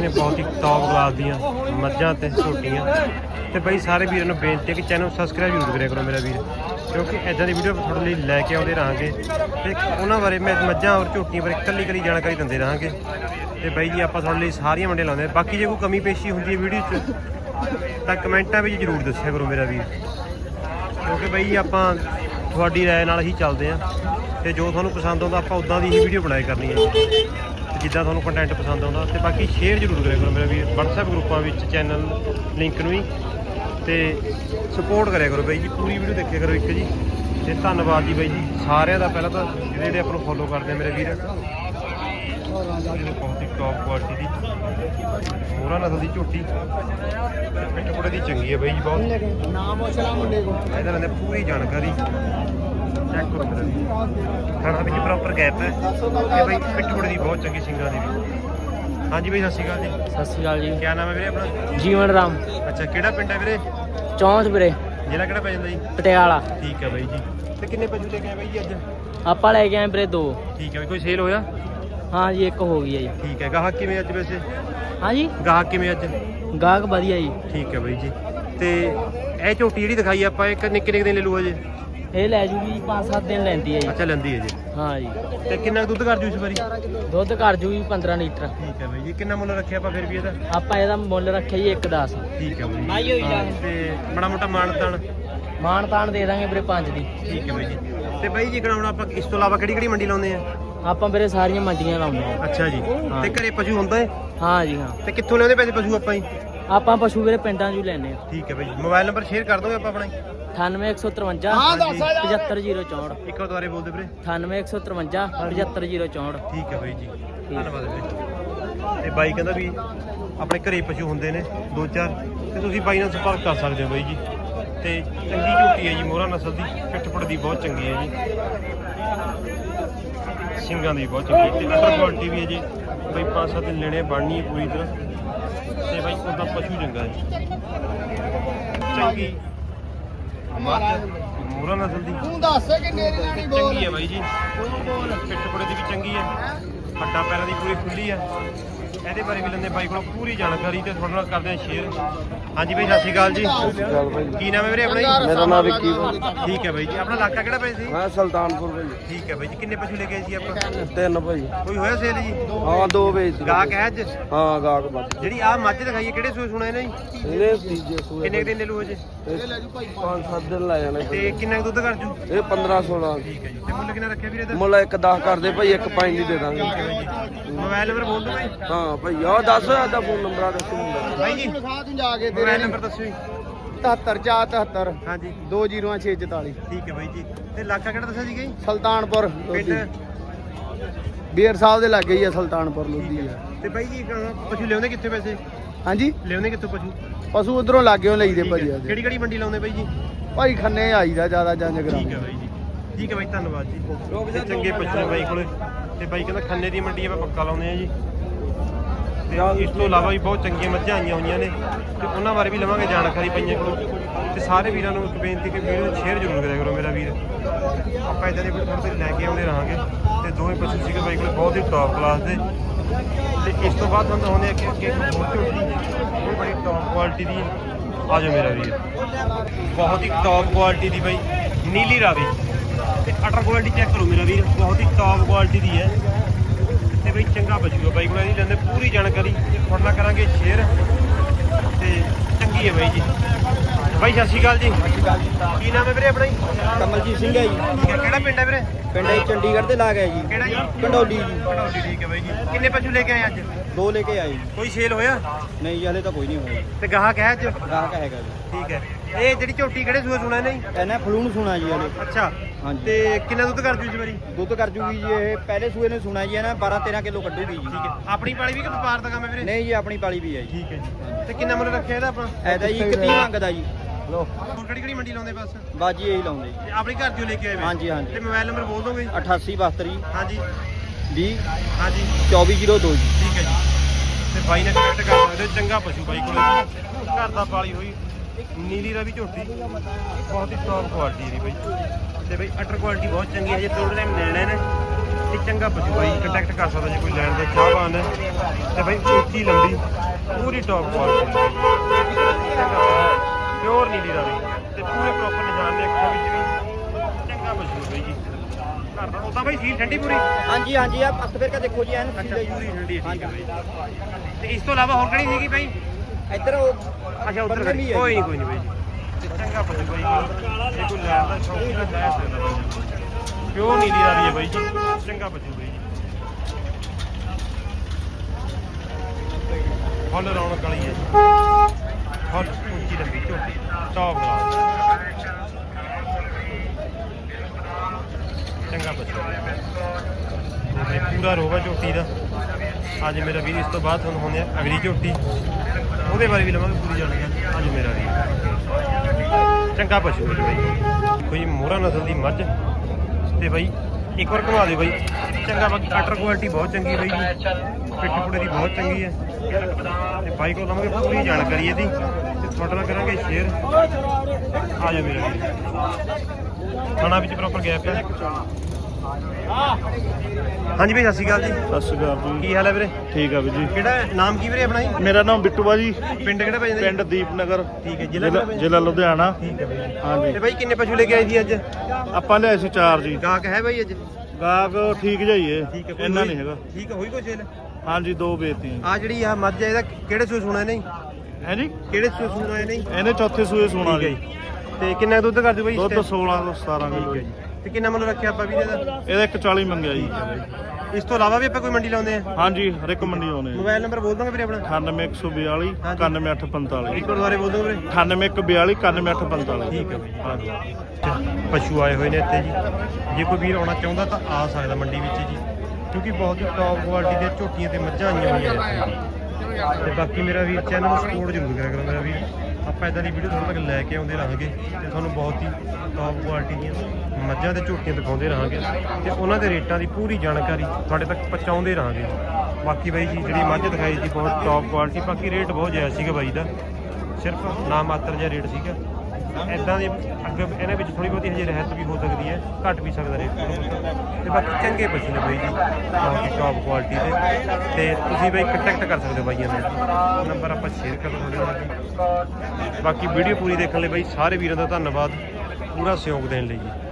ਨੇ ਬਹੁਤ ਹੀ ਟੌਪ ਕਲਾਸ ਦੀਆਂ ਮੱਝਾਂ ਤੇ ਝੋਟੀਆਂ। ਤੇ ਬਈ ਸਾਰੇ ਵੀਰਾਂ ਨੂੰ ਬੇਨਤੀ ਹੈ ਕਿ ਚੈਨਲ ਸਬਸਕ੍ਰਾਈਬ ਜ਼ਰੂਰ ਕਰਿਆ ਕਰੋ ਮੇਰਾ ਵੀਰ, ਕਿਉਂਕਿ ਐਦਾਂ ਦੀ ਵੀਡੀਓ ਤੁਹਾਡੇ ਲਈ ਲੈ ਕੇ ਆਉਂਦੇ ਰਹਾਂਗੇ ਤੇ ਉਹਨਾਂ ਬਾਰੇ ਮੈਂ ਮੱਝਾਂ ਔਰ ਝੋਟੀਆਂ ਬਾਰੇ ਇਕੱਲੀ ਇਕੱਲੀ ਜਾਣਕਾਰੀ ਦਿੰਦੇ ਰਹਾਂਗੇ। ਤੇ ਬਾਈ ਜੀ ਆਪਾਂ ਤੁਹਾਡੇ ਲਈ ਸਾਰੀਆਂ ਮੰਡੀਆਂ ਲਾਉਂਦੇ ਹਾਂ। ਬਾਕੀ ਜੇ ਕੋਈ ਕਮੀ ਪੇਸ਼ੀ ਹੁੰਦੀ ਹੈ ਵੀਡੀਓ 'ਚ, ਤਾਂ ਕਮੈਂਟਾਂ ਵਿੱਚ ਜ਼ਰੂਰ ਦੱਸਿਆ ਕਰੋ ਮੇਰਾ ਵੀਰ। ਕਿਉਂਕਿ ਬਈ ਆਪਾਂ ਤੁਹਾਡੀ ਰਾਏ ਨਾਲ ਹੀ ਚੱਲਦੇ ਆ ਤੇ ਜੋ ਤੁਹਾਨੂੰ ਪਸੰਦ ਆਉਂਦਾ ਆਪਾਂ ਉਦਾਂ ਦੀ ਹੀ ਵੀਡੀਓ ਬਣਾਏ ਕਰਨੀ ਹੈ। ਤੇ ਜਿੱਦਾਂ ਤੁਹਾਨੂੰ ਕੰਟੈਂਟ ਪਸੰਦ ਆਉਂਦਾ ਤੇ ਬਾਕੀ ਸ਼ੇਅਰ ਜ਼ਰੂਰ ਕਰਿਆ ਕਰੋ ਮੇਰਾ ਵੀਰ। WhatsApp ਗਰੁੱਪਾਂ ਵਿੱਚ ਚੈਨਲ ਲਿੰਕ ਨੂੰ ਹੀ ਤੇ ਸਪੋਰਟ ਕਰਿਆ ਕਰੋ ਬਾਈ ਜੀ ਪੂਰੀ ਵੀਡੀਓ ਦੇਖਿਆ ਕਰੋ ਇੱਕ ਜੀ। ਤੇ ਧੰਨਵਾਦ ਜੀ ਬਾਈ ਜੀ। ਸਾਰਿਆਂ ਦਾ ਪਹਿਲਾਂ ਤਾਂ ਜਿਹੜੇ ਜਿਹੜੇ ਆਪਾਂ ਨੂੰ ਫੋਲੋ ਕਰਦੇ ਆ ਮੇਰੇ ਵੀਰ। ਬਹੁਤ ਹੀ ਟੌਪ ਕੁਆਲਿਟੀ ਦੀ। ਮੋਹਰਾ ਨਸਲ ਦੀ ਝੋਟੀ। ਪਿੱਠ ਪੁੜੇ ਦੀ ਚੰਗੀ ਹੈ ਬਾਈ ਜੀ ਬਹੁਤ। ਨਾਮ ਉਛਲਾ ਮੁੰਡੇ ਕੋ ਇਹਦੇ ਨਾਲ ਪੂਰੀ ਜਾਣਕਾਰੀ। ਚੈੱਕ ਕਰੋ ਮੇਰਾ ਵੀ ਖਾਣਾ ਵਿੱਚ ਪ੍ਰੋਪਰ ਗੈਪ ਹੈ। ਤੇ ਬਈ ਪਿੱਠੂੜ ਦੀ ਬਹੁਤ ਚੰਗੀ ਸਿੰਗਾਂ ਦੀ ਵੀ। ਹਾਂਜੀ ਬਈ ਸਤਿ ਸ਼੍ਰੀ ਅਕਾਲ ਜੀ। ਸਤਿ ਸ਼੍ਰੀ ਅਕਾਲ ਜੀ। ਕੀ ਨਾਮ ਹੈ ਵੀਰੇ ਆਪਣਾ? ਜੀਵਨ ਰਾਮ। ਅੱਛਾ ਕਿਹੜਾ ਪਿੰਡ ਹੈ ਵੀਰੇ? ਚੌਂਥ ਵੀਰੇ। ਜ਼ਿਲ੍ਹਾ ਕਿਹੜਾ ਪੈ ਜਾਂਦਾ ਜੀ? ਪਟਿਆਲਾ। ਠੀਕ ਹੈ ਬਾਈ ਜੀ। ਤੇ ਕਿੰਨੇ ਪਸ਼ੂ ਲੈ ਕੇ ਆਏ ਬਾਈ ਜੀ ਅੱਜ? ਆਪਾਂ ਲੈ ਕੇ ਆਏ ਵੀਰੇ ਦੋ। ਠੀਕ ਹੈ ਕੋਈ ਸੇਲ ਹੋਇਆ? ਹਾਂ ਜੀ ਇੱਕ ਹੋ ਗਈ ਹੈ ਜੀ। ਠੀਕ ਹੈ ਗਾਹਕ ਕਿਵੇਂ ਅੱਜ ਵੈਸੇ? ਹਾਂ ਜੀ। ਗਾਹਕ ਕਿਵੇਂ ਅੱਜ? ਗਾਹਕ ਵਧੀਆ ਜੀ। ਠੀਕ ਹੈ ਬਾਈ ਜੀ। ਤੇ ਇਹ ਝੋਟੀ ਜਿਹੜੀ ਦਿਖਾਈ ਆਪਾਂ ਇੱਕ ਨਿੱਕੇ ਨਿੱਕੇ ਦਿਨ ਲੈ ਲੂ ਅਜੇ। ਇਹ ਲੈ ਜੂਗੀ 5-7 ਦਿਨ ਲੈਂਦੀ ਹੈ ਜੀ। ਅੱਛਾ ਲੈਂਦੀ ਹੈ ਜੀ। ਹਾਂ ਜੀ। ਤੇ ਕਿੰਨਾ ਕੁ ਦੁੱਧ ਕਰ ਜੂ ਇਸ ਵਾਰੀ ਦੁੱਧ ਕਰ ਜੂਗੀ 15 ਲੀਟਰ। ਠੀਕ ਹੈ ਬਾਈ ਜੀ ਕਿੰਨਾ ਮੁੱਲ ਰੱਖਿਆ ਆਪਾਂ ਫਿਰ ਵੀ ਇਹਦਾ? ਆਪਾਂ ਇਹਦਾ ਮੁੱਲ ਰੱਖਿਆ ਜੀ 1.10 ਠੀਕ ਹੈ ਬਾਈ ਆਈ ਜੀ ਹੋਈ ਜਾ ਤੇ ਬੜਾ ਮੋਟਾ ਮਾਣ ਤਾਣ? ਮਾਨ ਤਾਨ ਦੇ ਦਾਂਗੇ ਵੀਰੇ 5 ਦੀ। ਠੀਕ ਹੈ ਬਾਈ ਜੀ। ਤੇ ਬਾਈ ਜੀ ਕਰਾਉਣਾ ਆਪਾਂ ਇਸ ਤੋਂ ਇਲਾਵਾ ਕਿਹੜੀ ਕਿਹੜੀ ਮੰਡੀ ਲਾਉਂਦੇ ਆ? ਆਪਾਂ ਵੀਰੇ ਸਾਰੀਆਂ ਮੰਡੀਆਂ ਲਾਉਂਦੇ ਹਾਂ ਅੱਛਾ ਜੀ। ਤੇ ਘਰੇ ਪਸ਼ੂ ਹੁੰਦਾ ਹੈ ਹਾਂ ਜੀ ਹਾਂ। ਤੇ ਕਿੱਥੋਂ ਲਿਆਉਂਦੇ ਪੈਸੇ ਪਸ਼ੂ ਆਪਾਂ ਜੀ? ਆਪਾਂ ਪਸ਼ੂ ਵੀਰੇ ਪਿੰਡਾਂ 'ਚੋਂ ਲੈਨੇ ਆ। ਠੀਕ ਹੈ ਬਾਈ ਜੀ। ਮੋਬਾਈਲ ਨੰਬਰ ਸ਼ੇਅਰ ਕਰ ਦੋਗੇ ਆਪਾਂ ਆਪਣਾ ਜੀ? 98153 ਹਾਂਜੀ। 75064 ਇੱਕ ਵਾਰ ਦੁਬਾਰੇ ਬੋਲਦੇ ਵੀਰੇ। 98153 75064 ਠੀਕ ਹੈ ਬਾਈ ਜੀ। ਧੰਨਵਾਦ ਵੀਰੇ। ਤੇ ਬਾਈ ਕਹਿੰਦਾ ਵੀ ਆਪਣੇ ਘਰੇ ਪਸ਼ੂ ਹੁੰਦੇ ਨੇ ਦੋ ਚਾਰ। ਤੇ ਤੁਸੀਂ ਬਾਈ ਨਾਲ ਸੰਪਰਕ ਕਰ ਸਕਦੇ ਹੋ ਬਾਈ ਜੀ। ਤੇ ਚੰਗੀ ਝੋਟੀ ਹੈ ਜੀ ਮੋਹਰਾ ਨਸਲ ਦੀ ਪਿੱਠਪੜ ਦੀ ਬਹੁਤ ਚੰਗੀ ਹੈ ਜੀ। ਸਿੰਘਾਂ ਦੀ ਬਹੁਤ ਚੰਗੀ ਤੇ ਅਦਰ ਕੁਆਲਿਟੀ ਵੀ ਹੈ ਜੀ। ਬਈ ਪੰਜ ਸੱਤ ਦਿਨ ਲੈਣੇ ਬਣਨੀ ਹੈ ਪੂਰੀ ਤਰ੍ਹਾਂ। ਤੇ ਬਾਈ ਉਹਦਾ ਪਸ਼ੂ ਚੰਗਾ ਹੈ ਚੰਗੀ ਮੋਹਰਾ ਨਸਲ ਦੀ ਤੂੰ ਦੱਸ ਕਿੰਨੇ ਦੀ ਲੈਣੀ ਚੰਗੀ ਹੈ ਬਾਈ ਜੀ। ਪਿੱਠ ਪੁੜੇ ਦੀ ਵੀ ਚੰਗੀ ਹੈ? ਹੱਡਾਂ ਪੈਰਾਂ ਦੀ ਪੂਰੀ ਖੁੱਲੀ ਹੈ ਇਹਦੇ ਬਾਰੇ ਵੀ ਲੈਂਦੇ ਬਾਈ ਕੋਲ ਪੂਰੀ ਜਾਣਕਾਰੀ ਤੇ ਤੁਹਾਡੇ ਨਾਲ ਕਰਦੇ ਹਾਂ ਸ਼ੇਅਰ। ਹਾਂਜੀ ਬਾਈ ਸਤਿ ਸ਼੍ਰੀ ਅਕਾਲ ਜੀ। ਕੀ ਨਾਮ ਹੈ ਵੀਰੇ ਆਪਣਾ ਜੀ? ਮੇਰਾ ਨਾਮ ਵਿੱਕੀ ਠੀਕ ਹੈ ਬਾਈ ਜੀ। ਆਪਣਾ ਇਲਾਕਾ ਕਿਹੜਾ ਪੈ ਸੀ ਮੈਂ ਸੁਲਤਾਨਪੁਰ ਭਾਈ। ਠੀਕ ਹੈ ਬਾਈ ਜੀ। ਕਿੰਨੇ ਪਸ਼ੂ ਲੈ ਕੇ ਆਏ ਸੀ ਆਪਾਂ? ਤਿੰਨ ਭਾਈ। ਕੋਈ ਹੋਇਆ ਸੇਲ ਜੀ? ਹਾਂ ਦੋ ਵੇਚ ਸੀ। ਗਾਹਕ ਹੈ ਅੱਜ? ਹਾਂ ਗਾਹਕ ਬਸ ਜਿਹੜੀ ਆ ਮੱਝ ਦਿਖਾਈ ਹੈ ਕਿਹੜੇ ਸੂਏ ਸੁਣਾ ਇਹਨੇ ਜੀ? ਇਹਨੇ ਤੀਜੇ ਸੂਏ ਕਿੰਨੇ ਕੁ ਦਿਨ ਲੈ ਲੂ ਅਜੇ ਪੰਜ ਸੱਤ ਦਿਨ ਲੈ ਜਾਣੇ ਤੇ ਕਿੰਨਾ ਕੁ ਦੁੱਧ ਕਰ ਜੂ ਇਹ 15 16 ਠੀਕ ਹੈ ਜੀ। ਤੇ ਮੁੱਲ ਕਿੰਨਾ ਰੱਖਿਆ ਵੀਰੇ ਇਹਦਾ? ਮੁੱਲ ਇੱਕ 10 ਕਰਦੇ ਭਾਈ ਇੱਕ ਪੰਜ ਦੀ ਦੇ ਦਾਂਗੇ। ਠੀਕ ਹੈ ਬਾਈ ਜੀ। ਮੋਬਾਈਲ ਨੰਬਰ ਬੋਲ ਦਿਓ ਬਾਈ ਹਾਂ ਭਾਈ ਆ ਦੱਸ ਦਾ ਫੋਨ ਨੰਬਰ ਆ ਦੱਸੋ ਮੁੰਡਾ ਬਾਈ ਜੀ। ਤੂੰ ਜਾ ਕੇ ਮੋਬਾਈਲ ਨੰਬਰ ਦੱਸੋ ਜੀ। 77 ਹਾਂਜੀ। 20644 ਠੀਕ ਹੈ ਬਾਈ ਜੀ। ਤੇ ਇਲਾਕਾ ਕਿਹੜਾ ਦੱਸਿਆ ਸੀਗਾ ਜੀ ਸੁਲਤਾਨਪੁਰ ਪਿੰਡ? ਬੀਰ ਸਾਹਿਬ ਦੇ ਲਾਗੇ ਹੀ ਆ ਸੁਲਤਾਨਪੁਰ ਲੋਧੀ ਆ। ਤੇ ਬਾਈ ਜੀ ਪਸ਼ੂ ਲਿਆਉਂਦੇ ਕਿੱਥੇ ਪੈਸੇ ਹਾਂਜੀ? ਲਿਆਉਂਦੇ ਕਿੱਥੋਂ ਪਸ਼ੂ? ਪਸ਼ੂ ਉਧਰੋਂ ਲਾਗਿਓ ਲਈਦੇ ਭਾਜੀ ਕਿਹੜੀ ਕਿਹੜੀ ਮੰਡੀ ਲਾਉਂਦੇ ਬਾਈ ਜੀ? ਭਾਈ ਖੰਨੇ ਆਈਦਾ ਜ਼ਿਆਦਾ ਜੰਜ ਠੀਕ ਹੈ ਬਾਈ ਜੀ। ਠੀਕ ਹੈ ਬਾਈ ਧੰਨਵਾਦ ਜੀ। ਚੰਗੇ ਪਸ਼ੂ ਬਾਈ ਕੋਲੇ। ਤੇ ਬਾਈ ਕਹਿੰਦਾ ਖੰਨੇ ਦੀ ਮੰਡੀ ਆਪਾਂ ਪੱਕਾ ਲਾਉਂਦੇ ਆ ਜੀ। ਤੇ ਇਸ ਤੋਂ ਇਲਾਵਾ ਵੀ ਬਹੁਤ ਚੰਗੀਆਂ ਮੱਝਾਂ ਆਈਆਂ ਹੋਈਆਂ ਨੇ ਤੇ ਉਹਨਾਂ ਬਾਰੇ ਵੀ ਲਵਾਂਗੇ ਜਾਣਕਾਰੀ ਪਈਆਂ ਕੋਲੋਂ। ਤੇ ਸਾਰੇ ਵੀਰਾਂ ਨੂੰ ਇੱਕ ਬੇਨਤੀ ਕਿ ਵੀਡੀਓ ਨੂੰ ਸ਼ੇਅਰ ਜ਼ਰੂਰ ਕਰਿਆ ਕਰੋ ਮੇਰਾ ਵੀਰ। ਆਪਾਂ ਇਦਾਂ ਦੇ ਵੀਡੀਓ ਤੇ ਲੈ ਕੇ ਆਉਂਦੇ ਰਹਾਂਗੇ ਤੇ ਦੋਵੇਂ ਪਸ਼ੂ ਸੀਗੇ ਬਾਈ ਕੋਲੇ ਬਹੁਤ ਹੀ ਟੌਪ ਕਲਾਸ ਦੇ। ਤੇ ਇਸ ਤੋਂ ਬਾਅਦ ਤੁਹਾਨੂੰ ਦਿਖਾਉਂਦੇ ਆ ਕਿ ਅੱਗੇ ਇੱਕ ਹੋਰ ਉਹ ਬੜੀ ਟੌਪ ਕੁਆਲਿਟੀ ਦੀ ਆ ਜਾਓ ਮੇਰਾ ਵੀਰ। ਬਹੁਤ ਹੀ ਟੌਪ ਕੁਆਲਿਟੀ ਦੀ ਬਾਈ, ਨੀਲੀ ਰਾਵੀ। ਤੇ ਅਟਰ ਕੁਆਲਿਟੀ ਚੈੱਕ ਕਰੋ ਮੇਰਾ ਵੀਰ, ਬਹੁਤ ਹੀ ਟੌਪ ਕੁਆਲਿਟੀ ਦੀ ਹੈ। ਤੇ ਬਈ ਚੰਗਾ ਬਚੂਗਾ ਬਾਈ ਕੋਲ ਇਹਦੀ ਲੈਂਦੇ ਪੂਰੀ ਜਾਣਕਾਰੀ ਤੁਹਾਡੇ ਨਾਲ ਕਰਾਂਗੇ ਸ਼ੇਅਰ ਤੇ ਚੰਗੀ ਹੈ ਬਾਈ ਜੀ। ਬਾਈ ਸਤਿ ਸ਼੍ਰੀ ਅਕਾਲ ਜੀ। ਕੀ ਨਾਮ ਹੈ ਵੀਰੇ ਆਪਣਾ ਜੀ? ਕਮਲਜੀਤ ਸਿੰਘ ਹੈ ਜੀ। ਠੀਕ ਹੈ ਕਿਹੜਾ ਪਿੰਡ ਹੈ ਵੀਰੇ? ਪਿੰਡ ਹੈ ਚੰਡੀਗੜ੍ਹ ਦੇ ਲਾਗ ਹੈ ਜੀ। ਕਿਹੜਾ ਜੀ? ਕੰਡੋਲੀ ਜੀ। ਕਢੌਲੀ ਠੀਕ ਹੈ ਬਾਈ ਜੀ। ਕਿੰਨੇ ਪਸ਼ੂ ਲੈ ਕੇ ਆਏ ਅੱਜ? ਦੋ ਲੈ ਕੇ ਆਏ ਕੋਈ ਸੇਲ ਹੋਇਆ? ਨਹੀਂ ਜੀ ਹਲੇ ਤਾਂ ਕੋਈ ਨਹੀਂ ਹੋਇਆ। ਤੇ ਗਾਹਕ ਹੈ ਅੱਜ? ਗਾਹਕ ਹੈਗਾ ਜੀ। ਠੀਕ ਹੈ। ਇਹ ਜਿਹੜੀ ਝੋਟੀ ਕਿਹੜੇ ਸੂਏ ਸੁਣਾ ਨਹੀਂ? ਇਹਨੇ ਫਲੂਣ ਸੁਣਾ ਜੀ ਹਲੇ। ਅੱਛਾ। ਹਾਂਜੀ। ਤੇ ਕਿੰਨਾ ਦੁੱਧ ਕਰ ਜੂ ਇਸ ਵਾਰੀ ਦੁੱਧ ਕਰ ਜੂਗੀ ਜੀ ਇਹ ਪਹਿਲੇ ਸੂਏ ਨੇ ਸੁਣਾ ਜੀ ਨਾ 12 13 ਕਿਲੋ ਕੱਢੂਗੀ ਜੀ। ਠੀਕ ਹੈ। ਆਪਣੀ ਪਾਲੀ ਵੀ ਕਿ ਵਪਾਰ ਦਾ ਕੰਮ ਹੈ ਵੀਰੇ? ਨਹੀਂ ਜੀ ਆਪਣੀ ਪਾਲੀ ਵੀ ਹੈ ਜੀ। ਠੀਕ ਹੈ ਜੀ। ਤੇ ਕਿੰਨਾ ਮੁੱਲ ਰੱਖਿਆ ਇਹਦਾ ਆਪਾਂ? ਐਦਾ ਜੀ ਇੱਕ 30 ਮੰਗਦਾ ਜੀ। ਲੋ ਹੁਣ ਕਿਹੜੀ ਕਿਹੜੀ ਮੰਡੀ ਲਾਉਂਦੇ ਬਸ? ਬਾਜੀ ਇਹੀ ਲਾਉਂਦੇ ਜੀ। ਤੇ ਆਪਣੀ ਘਰ ਚੋਂ ਲੈ ਕੇ ਆਏ ਵੇ? ਹਾਂਜੀ, ਹਾਂਜੀ। ਤੇ ਮੋਬਾਈਲ ਨੰਬਰ ਬੋਲ ਦੋਗੇ 88 72 ਹਾਂਜੀ। 20 ਹਾਂਜੀ। 2402 ਜੀ। ਠੀਕ ਹੈ ਜੀ। ਤੇ ਬਾਈ ਨਾਲ ਕਨੈਕਟ ਕਰ ਸਕਦੇ ਚੰਗਾ ਪਸ਼ੂ ਬਾਈ ਕੋਲੇ। ਘਰ ਦਾ ਪਾਲੀ ਹੋਈ। ਨੀਲੀ ਰਾਵੀ ਝੋਟੀ। ਬਹੁਤ ਹੀ ਟੌਪ ਕੁਆਲਿਟੀ ਦੀ ਬਾਈ। ਤੇ ਬਾਈ ਅਟਰ ਕੁਆਲਿਟੀ ਬਹੁਤ ਚੰਗੀ ਹੈ ਜੇ ਥੋੜੇ ਟਾਈਮ ਲੈਣੇ ਨੇ ਇਹ ਚੰਗਾ ਪਸ਼ੂ ਬਾਈ ਕੰਟੈਕਟ ਕਰ ਸਕਦਾ ਜੇ ਕੋਈ ਲੈਣ ਦਾ ਚਾਹਵਾਨ ਹੈ। ਤੇ ਬਾਈ ਉੱਚੀ ਲੰਬੀ ਪੂਰੀ ਟੌਪ ਕੁਆਲਿਟੀ ਪਿਓਰ ਨੀਲੀ ਰਾਵੀ। ਤੇ ਪੂਰੇ ਪ੍ਰੋਪਰ ਨਿਸ਼ਾਨ ਨੇ ਅੱਖਾਂ ਵਿੱਚ ਵੀ ਚੰਗਾ ਪਸ਼ੂ ਬਾਈ ਜੀ। ਘਰ ਦਾ ਉਹ ਤਾਂ ਬਾਈ ਸੀਲ ਠੰਡੀ ਪੂਰੀ? ਹਾਂਜੀ ਹਾਂਜੀ ਆ ਪੱਤ ਫਿਰ ਕੇ ਦੇਖੋ ਜੀ ਐਨ ਅੱਛਾ ਪੂਰੀ ਠੰਡੀ ਹੈ ਠੀਕ ਹੈ ਬਾਈ। ਤੇ ਇਸ ਤੋਂ ਇਲਾਵਾ ਹੋਰ ਕਿਹੜੀ ਸੀਗੀ ਬਾਈ? ਇੱਧਰ ਉਹ ਅੱਛਾ ਉੱਧਰ ਬੰਗਲੀ ਖੜੀ। ਹੈ ਕੋਈ ਨਹੀਂ ਕੋਈ ਨਹੀਂ ਬਾਈ ਜੀ। ਤੇ ਚੰਗਾ ਜੇ ਕੋਈ ਲੈਣ ਦਾ ਸ਼ੌਕੀ ਤਾਂ ਲੈ ਸਕਦਾ ਬਾਈ ਜੀ। ਪਿਓਰ ਨੀਲੀ ਰਾਵੀ ਹੈ ਬਾਈ ਜੀ। ਚੰਗਾ ਪਸ਼ੂ ਬਾਈ ਜੀ। ਫੁੱਲ ਰੌਣਕ ਵਾਲੀ ਹੈ ਫੁੱਲ ਉੱਚੀ ਲੰਬੀ ਝੋਟੀ। ਟੌਪ ਲਾ ਚੰਗਾ ਬੱਚਾ ਤੇ ਬਈ ਪੂਰਾ ਰੋਗਾ ਝੋਟੀ ਦਾ। ਅੱਜ ਮੇਰਾ ਵੀਰ ਇਸ ਤੋਂ ਬਾਅਦ ਤੁਹਾਨੂੰ ਹੁੰਦੇ ਆ ਅਗਲੀ ਝੋਟੀ। ਉਹਦੇ ਬਾਰੇ ਵੀ ਲਵਾਂਗੇ, ਪੂਰੀ ਜਾਣਕਾਰੀ। ਅੱਜ ਮੇਰਾ ਵੀਰ। ਚੰਗਾ ਪਸ਼ੂ ਹੈ ਬਈ। ਕੋਈ ਮੋਹਰਾ ਨਸਲ ਦੀ ਮੱਝ। ਤੇ ਬਾਈ, ਇੱਕ ਵਾਰ ਘੁਮਾ ਦਿਓ ਬਾਈ। ਚੰਗਾ ਬਾਕੀ ਕਟਰ ਕੁਆਲਿਟੀ ਬਹੁਤ ਚੰਗੀ ਬਈ ਜੀ। ਪਿੱਠ ਪੁੜੇ ਦੀ ਬਹੁਤ ਚੰਗੀ ਹੈ। ਤੇ ਬਾਈ ਕੋਲ ਲਵਾਂਗੇ ਪੂਰੀ ਜਾਣਕਾਰੀ ਇਹਦੀ। ਤੇ ਤੁਹਾਡੇ ਨਾਲ ਕਰਾਂਗੇ ਸ਼ੇਅਰ ਆ ਜਾਓ ਮੇਰੇ ਵੀਰ। ਖਾਣਾ ਵਿੱਚ ਪ੍ਰੋਪਰ ਗੈਪ ਹੈ। ਹਾਂਜੀ ਬਈ ਸਤਿ ਸ਼੍ਰੀ ਅਕਾਲ ਜੀ। ਸਤਿ ਸ਼੍ਰੀ ਅਕਾਲ ਜੀ। ਕੀ ਹਾਲ ਹੈ ਵੀਰੇ? ਠੀਕ ਆ ਵੀ ਜੀ। ਕਿਹੜਾ ਹੈ? ਨਾਮ ਕੀ ਵੀਰੇ ਆਪਣਾ ਜੀ? ਮੇਰਾ ਨਾਮ ਬਿੱਟੂ ਆ ਜੀ। ਪਿੰਡ ਕਿਹੜਾ ਪੈਂਦਾ ਜੀ? ਪਿੰਡ ਦੀਪਨਗਰ। ਠੀਕ ਹੈ ਜ਼ਿਲ੍ਹਾ ਜ਼ਿਲ੍ਹਾ ਲੁਧਿਆਣਾ। ਠੀਕ ਹੈ ਹਾਂਜੀ। ਤੇ ਬਾਈ ਕਿੰਨੇ ਪਸ਼ੂ ਲੈ ਕੇ ਆਏ ਜੀ ਅੱਜ? ਆਪਾਂ ਲਿਆਏ ਸੀ ਚਾਰ ਜੀ। ਗਾਹਕ ਹੈ ਬਾਈ ਅੱਜ? ਗਾਹਕ ਠੀਕ ਜਾਈਏ ਕੋਈ ਇੰਨਾ ਨਹੀਂ ਹੈਗਾ। ਠੀਕ ਹੈ ਹੋਈ ਕੋਈ ਸੇਲ ਹਾਂਜੀ ਦੋ ਬੇਤੀਆਂ ਆ ਜਿਹੜੀ ਆ ਮੱਝ ਹੈ ਇਹਦਾ ਕਿਹੜੇ ਸੂਏ ਸੁਣਾ ਨਹੀਂ ਹੈ ਜੀ? ਕਿਹੜੇ ਸੂਏ ਸੁਣਾ ਨਹੀਂ ਇਹਨੇ ਚੌਥੇ ਸੂਏ ਸੋਣਾ ਜੀ। ਤੇ ਕਿੰਨਾ ਕੁ ਦੁੱਧ ਕਰ ਇਸ ਦੁੱਧ time? 16 ਤੋਂ 17 ਠੀਕ ਕਿਲੋ ਜੀ। ਤੇ ਕਿੰਨਾ ਮੁੱਲ ਰੱਖਿਆ ਆਪਾਂ ਵੀ ਇਹਦਾ ਇਹਦਾ 140 ਮੰਗਿਆ ਜੀ। ਇਸ ਤੋਂ ਇਲਾਵਾ ਵੀ ਆਪਾਂ ਕੋਈ ਮੰਡੀ ਲਾਉਂਦੇ ਆ? ਹਾਂਜੀ ਹਰ ਇੱਕ ਮੰਡੀ ਆਉਣੇ ਮੋਬਾਈਲ ਨੰਬਰ ਬੋਲ ਦੋਗੇ ਵੀਰੇ ਆਪਣਾ? 98142 91845 ਇੱਕ ਵਾਰ ਦੁਬਾਰੇ ਬੋਲ ਦੋਗੇ ਵੀਰੇ? 98142 91845 ਠੀਕ ਹੈ। ਹਾਂਜੀ। ਪਸ਼ੂ ਆਏ ਹੋਏ ਨੇ ਇੱਥੇ ਜੀ। ਜੇ ਕੋਈ ਵੀਰ ਆਉਣਾ ਚਾਹੁੰਦਾ ਤਾਂ ਆ ਸਕਦਾ ਮੰਡੀ ਵਿੱਚ ਜੀ। ਕਿਉਂਕਿ ਬਹੁਤ ਹੀ ਟੌਪ ਕੁਆਲਿਟੀ ਦੀਆਂ ਝੋਟੀਆਂ ਤੇ ਮੱਝਾਂ ਆਈਆਂ ਹੋਈਆਂ ਨੇ। ਤੇ ਬਾਕੀ ਮੇਰਾ ਵੀਰ ਚੈਨਲ ਨੂੰ ਸਪੋਰਟ ਜ਼ਰੂਰ ਕਰਿਆ ਕਰੋ ਮੇਰਾ ਵੀਰ। ਆਪਾਂ ਇਦਾਂ ਦੀ ਵੀਡੀਓ ਤੁਹਾਡੇ ਤੱਕ ਲੈ ਕੇ ਆਉਂਦੇ ਰਹਾਂਗੇ ਤੇ ਤੁਹਾਨੂੰ ਬਹੁਤ ਹੀ ਟੌਪ ਕੁਆਲਿਟੀ ਦੀਆਂ ਮੱਝਾਂ ਤੇ ਝੋਟੀਆਂ ਦਿਖਾਉਂਦੇ ਰਹਾਂਗੇ ਤੇ ਉਹਨਾਂ ਦੇ ਰੇਟਾਂ ਦੀ ਪੂਰੀ ਜਾਣਕਾਰੀ ਤੁਹਾਡੇ ਤੱਕ ਪਹੁੰਚਾਉਂਦੇ ਰਹਾਂਗੇ। ਬਾਕੀ ਬਾਈ ਜੀ, ਜਿਹੜੀ ਮੱਝ ਦਿਖਾਈ ਸੀ ਬਹੁਤ ਟੌਪ ਕੁਆਲਿਟੀ ਬਾਕੀ ਰੇਟ ਬਹੁਤ ਜਾਇਜ਼ ਸੀਗਾ ਬਾਈ ਦਾ। ਸਿਰਫ ਨਾ ਮਾਤਰ ਜਿਹਾ ਰੇਟ ਸੀਗਾ। ਇਦਾਂ ਦੇ ਅੱਗੇ ਇਹਨਾਂ ਵਿੱਚ ਥੋੜੀ ਬਹੁਤੀ ਹਜੇ ਰਹਿਤ ਵੀ ਹੋ ਸਕਦੀ ਹੈ, ਘੱਟ ਵੀ ਸਕਦਾ ਰੇਟ ਥੋੜ੍ਹਾ ਤੇ ਬਾਕੀ ਚੰਗੇ ਪਸ਼ੂ ਨੇ ਬਾਈ ਜੀ ਬਹੁਤ ਹੀ ਟੌਪ ਕੁਆਲਿਟੀ ਦੇ। ਤੇ ਤੁਸੀਂ ਬਾਈ ਕੰਟੈਕਟ ਕਰ ਸਕਦੇ ਹੋ ਬਾਈਆਂ ਨਾਲ। ਨੰਬਰ ਆਪਾਂ ਸ਼ੇਅਰ ਕਰ ਤੁਹਾਡੇ ਨਾਲ ਬਾਕੀ ਵੀਡੀਓ ਪੂਰੀ ਦੇਖਣ ਲਈ ਬਾਈ ਸਾਰੇ ਵੀਰਾਂ ਦਾ ਧੰਨਵਾਦ। ਪੂਰਾ ਸਹਿਯੋਗ ਦੇਣ ਲਈ ਜੀ।